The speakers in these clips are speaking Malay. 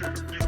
Yeah.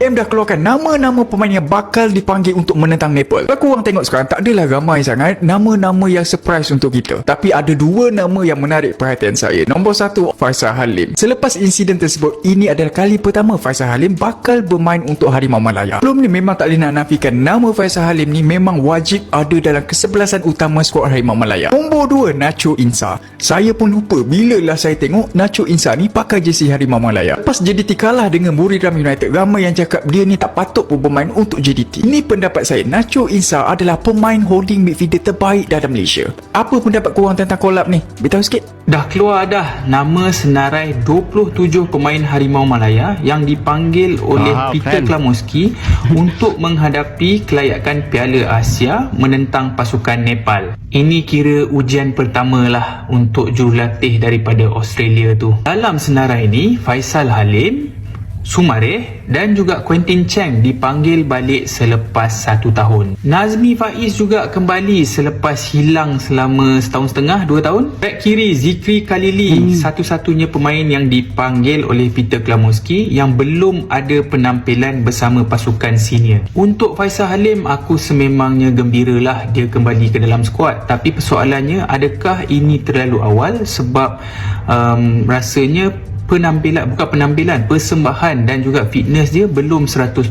M dah keluarkan nama-nama pemain yang bakal dipanggil untuk menentang Nepal. Kalau korang tengok sekarang, tak adalah ramai sangat nama-nama yang surprise untuk kita. Tapi ada dua nama yang menarik perhatian saya. Nombor satu, Faisal Halim. Selepas insiden tersebut, ini adalah kali pertama Faisal Halim bakal bermain untuk Harimau Malaya. Belum ni memang tak boleh nak nafikan nama Faisal Halim ni memang wajib ada dalam kesebelasan utama skuad Harimau Malaya. Nombor dua, Nacho Insa. Saya pun lupa bila lah saya tengok Nacho Insa ni pakai jersey Harimau Malaya. Lepas JDT kalah dengan Buriram United, ramai yang cakap dia ni tak patut pun bermain untuk JDT. Ini pendapat saya, Nacho Insa adalah pemain holding midfielder terbaik dalam Malaysia. Apa pendapat korang tentang kolab ni? Beritahu sikit. Dah keluar dah nama senarai 27 pemain Harimau Malaya yang dipanggil oleh Ah, Peter fan. Klamoski untuk menghadapi kelayakan Piala Asia menentang pasukan Nepal. Ini kira ujian pertama lah untuk jurulatih daripada Australia tu. Dalam senarai ni, Faisal Halim, Sumareh dan juga Quentin Cheng dipanggil balik selepas satu tahun. Nazmi Faiz juga kembali selepas hilang selama setahun setengah, dua tahun. Back kiri Zikri Khalili, hmm. satu-satunya pemain yang dipanggil oleh Peter Klamoski yang belum ada penampilan bersama pasukan senior. Untuk Faisal Halim, aku sememangnya gembiralah dia kembali ke dalam skuad. Tapi persoalannya, adakah ini terlalu awal sebab um, rasanya penampilan bukan penampilan persembahan dan juga fitness dia belum 100%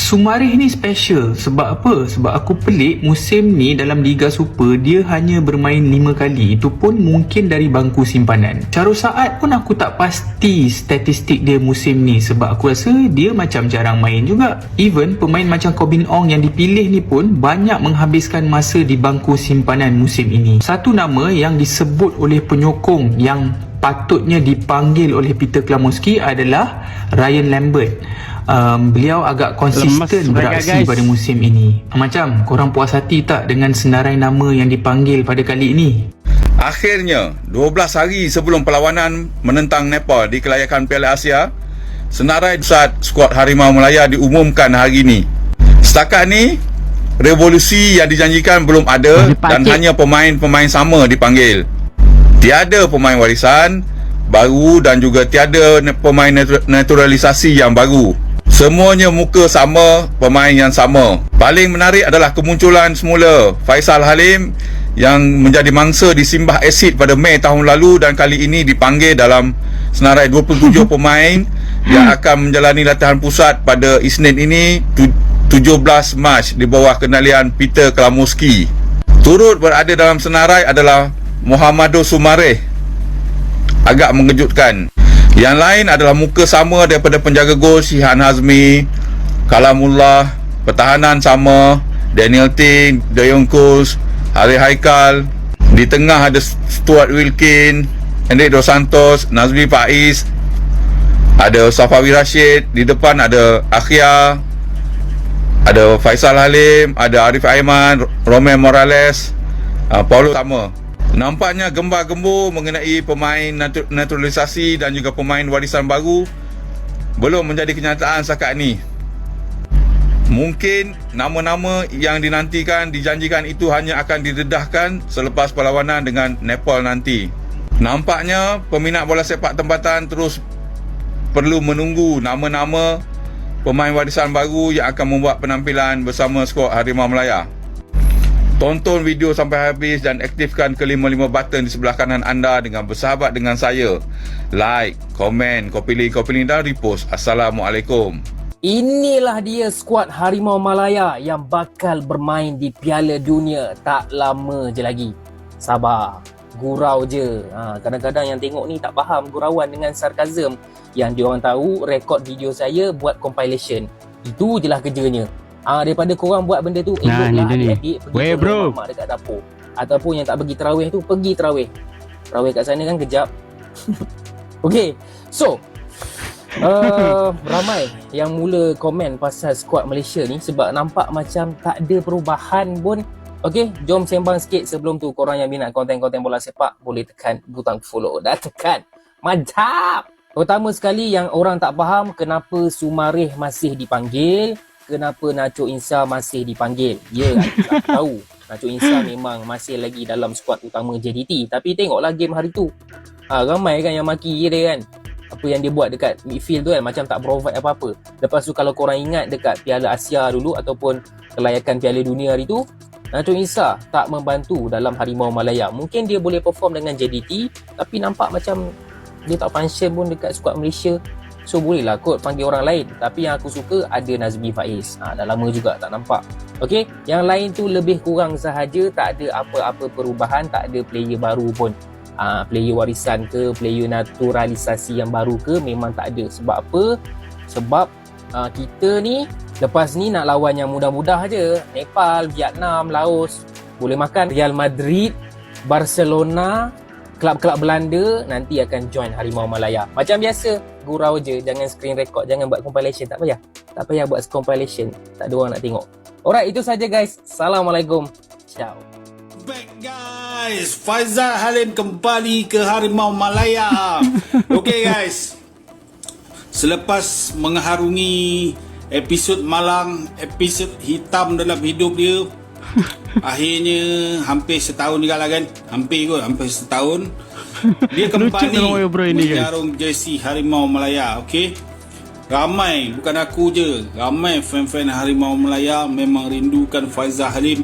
Sumarih ni special. Sebab apa? Sebab aku pelik musim ni dalam Liga Super dia hanya bermain 5 kali. Itu pun mungkin dari bangku simpanan. Charul Saad pun aku tak pasti statistik dia musim ni. Sebab aku rasa dia macam jarang main juga. Even pemain macam Kobin Ong yang dipilih ni pun banyak menghabiskan masa di bangku simpanan musim ini. Satu nama yang disebut oleh penyokong yang patutnya dipanggil oleh Peter Klamoski adalah Ryan Lambert. Um, beliau agak konsisten Lemas beraksi guys. pada musim ini. Macam korang puas hati tak dengan senarai nama yang dipanggil pada kali ini? Akhirnya, 12 hari sebelum perlawanan menentang Nepal di kelayakan Piala Asia, senarai pusat skuad Harimau Melaya diumumkan hari ini. Setakat ni, revolusi yang dijanjikan belum ada dan hanya pemain-pemain sama dipanggil. Tiada pemain warisan baru dan juga tiada pemain natu- naturalisasi yang baru. Semuanya muka sama, pemain yang sama. Paling menarik adalah kemunculan semula Faisal Halim yang menjadi mangsa di Simbah Acid pada Mei tahun lalu dan kali ini dipanggil dalam senarai 27 pemain yang akan menjalani latihan pusat pada Isnin ini tu- 17 Mac di bawah kendalian Peter Klamoski. Turut berada dalam senarai adalah Muhammadu Sumareh agak mengejutkan. Yang lain adalah muka sama daripada penjaga gol Shihan Hazmi, Kalamullah, pertahanan sama, Daniel Ting, Dayong Kus, Hari Haikal. Di tengah ada Stuart Wilkin, Hendrik Dos Santos, Nazmi Faiz, ada Safawi Rashid, di depan ada Akhia, ada Faisal Halim, ada Arif Aiman, Romain Morales, uh, Paulo sama. Nampaknya gembar-gembur mengenai pemain natu- naturalisasi dan juga pemain warisan baru belum menjadi kenyataan setakat ni. Mungkin nama-nama yang dinantikan dijanjikan itu hanya akan didedahkan selepas perlawanan dengan Nepal nanti. Nampaknya peminat bola sepak tempatan terus perlu menunggu nama-nama pemain warisan baru yang akan membuat penampilan bersama skuad Harimau Melaya. Tonton video sampai habis dan aktifkan kelima-lima button di sebelah kanan anda dengan bersahabat dengan saya. Like, komen, copy link, copy link dan repost. Assalamualaikum. Inilah dia skuad Harimau Malaya yang bakal bermain di Piala Dunia tak lama je lagi. Sabar. Gurau je. Ha, kadang-kadang yang tengok ni tak faham gurauan dengan sarkazm. Yang diorang tahu rekod video saya buat compilation. Itu je lah kerjanya. Ah daripada korang buat benda tu Nah, ni eloklah ni. adik-adik pergi Weh, tolong bro. mak dekat dapur. Ataupun yang tak pergi terawih tu pergi terawih. Terawih kat sana kan kejap. okay. So, uh, ramai yang mula komen pasal squad Malaysia ni sebab nampak macam tak ada perubahan pun. Okay, jom sembang sikit sebelum tu korang yang minat konten-konten bola sepak boleh tekan butang follow. Dah tekan. Mantap! Pertama sekali yang orang tak faham kenapa Sumarih masih dipanggil, kenapa Nacho Insa masih dipanggil. Ya, aku aku tahu. Nacho Insa memang masih lagi dalam skuad utama JDT. Tapi tengoklah game hari tu. Ha, ramai kan yang maki dia kan. Apa yang dia buat dekat midfield tu kan macam tak provide apa-apa. Lepas tu kalau korang ingat dekat Piala Asia dulu ataupun kelayakan Piala Dunia hari tu, Nacho Insa tak membantu dalam Harimau Malaya. Mungkin dia boleh perform dengan JDT tapi nampak macam dia tak function pun dekat skuad Malaysia. So bolehlah kot panggil orang lain. Tapi yang aku suka ada Nazmi Faiz. Ha, dah lama juga tak nampak. Okay, yang lain tu lebih kurang sahaja. Tak ada apa-apa perubahan. Tak ada player baru pun. Ha, player warisan ke, player naturalisasi yang baru ke, memang tak ada. Sebab apa? Sebab ha, kita ni lepas ni nak lawan yang mudah-mudah je. Nepal, Vietnam, Laos. Boleh makan Real Madrid, Barcelona, kelab-kelab Belanda nanti akan join Harimau Malaya. Macam biasa, gurau je, jangan screen record, jangan buat compilation, tak payah. Tak payah buat compilation, tak ada orang nak tengok. Alright, itu saja guys. Assalamualaikum. Ciao. Back guys, Faizal Halim kembali ke Harimau Malaya. Okay guys, selepas mengharungi episod malang, episod hitam dalam hidup dia, akhirnya hampir setahun juga lah kan, hampir kot, hampir setahun. Dia kembali ya, menjarung jersey Harimau Malaya, okay? Ramai, bukan aku je, ramai fan-fan Harimau Malaya memang rindukan Faizal Halim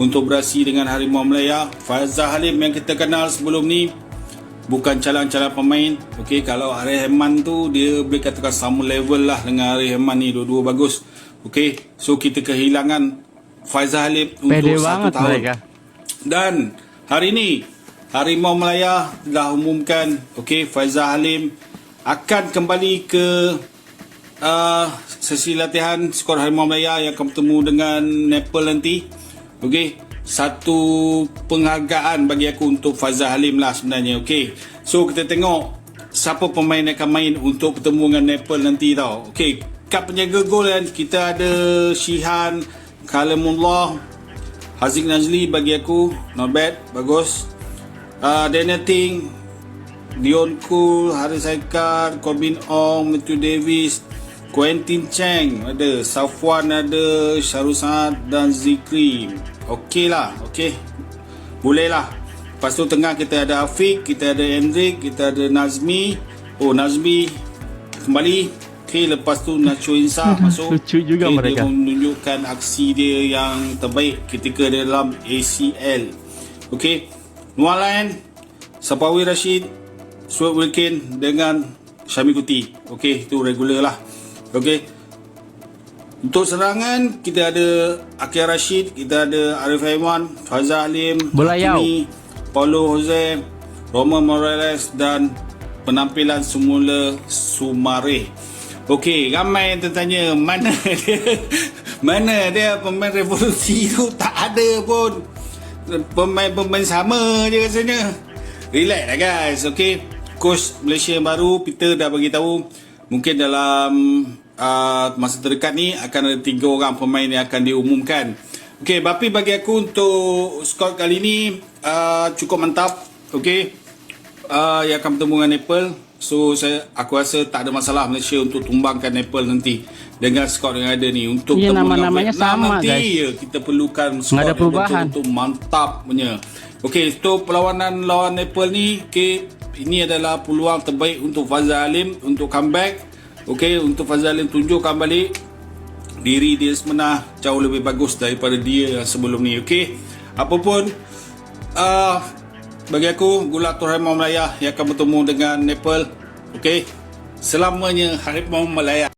untuk beraksi dengan Harimau Malaya. Faizal Halim yang kita kenal sebelum ni bukan calon-calon pemain. Okey, kalau Arif Rahman tu dia boleh katakan sama level lah dengan Arif Rahman ni, dua-dua bagus. Okey, so kita kehilangan Faizal Halim Pede untuk satu tahun. mereka. Dan hari ini Harimau Melaya telah umumkan okey Faizal Halim akan kembali ke uh, sesi latihan skor Harimau Melaya yang akan bertemu dengan Nepal nanti. Okey, satu penghargaan bagi aku untuk Faizal Halim lah sebenarnya. Okey. So kita tengok siapa pemain yang akan main untuk bertemu dengan Nepal nanti tau. Okey, kad penjaga gol kan kita ada Shihan Kalamullah Haziq Najli bagi aku not bad bagus. Uh, Daniel Ting Dion Cool Haris Haikal Corbin Ong Matthew Davis Quentin Cheng ada Safwan ada Syarul Saad dan Zikri. Okey lah okey. Boleh lah. Lepas tu tengah kita ada Afiq kita ada Hendrik kita ada Nazmi. Oh Nazmi kembali okey lepas tu Nacho Insa masuk Lucu juga Okey, mereka. dia menunjukkan aksi dia yang terbaik ketika dalam ACL. Okey. Luar lain Sapawi Rashid, Suat Wilkin dengan Syami Kuti. Okey, itu regular lah. Okey. Untuk serangan kita ada Akir Rashid, kita ada Arif Aiman, Fazal Halim, Belayau. Hakimi, Paulo Jose, Roman Morales dan penampilan semula Sumareh. Okey, ramai yang tertanya mana dia mana dia pemain revolusi tu tak ada pun. Pemain-pemain sama je rasanya. Relax lah guys, okey. Coach Malaysia yang baru Peter dah bagi tahu mungkin dalam uh, masa terdekat ni akan ada tiga orang pemain yang akan diumumkan. Okey, tapi bagi aku untuk squad kali ni uh, cukup mantap. Okey. Uh, yang akan bertemu dengan Nepal. So saya aku rasa tak ada masalah Malaysia untuk tumbangkan Nepal nanti dengan skor yang ada ni untuk Ya, nama-namanya Vietnam sama, nanti guys. ya kita perlukan skor ada yang perubahan. betul-betul mantap punya. Okey, untuk perlawanan lawan Nepal ni, okey, ini adalah peluang terbaik untuk Fazal Alim untuk comeback. Okey, untuk Fazal Alim tunjukkan balik diri dia sebenar jauh lebih bagus daripada dia yang sebelum ni. Okey. Apapun uh, bagi aku Gulatul Harimau Melaya yang akan bertemu dengan Nepal. Okey. Selamanya Harimau Melaya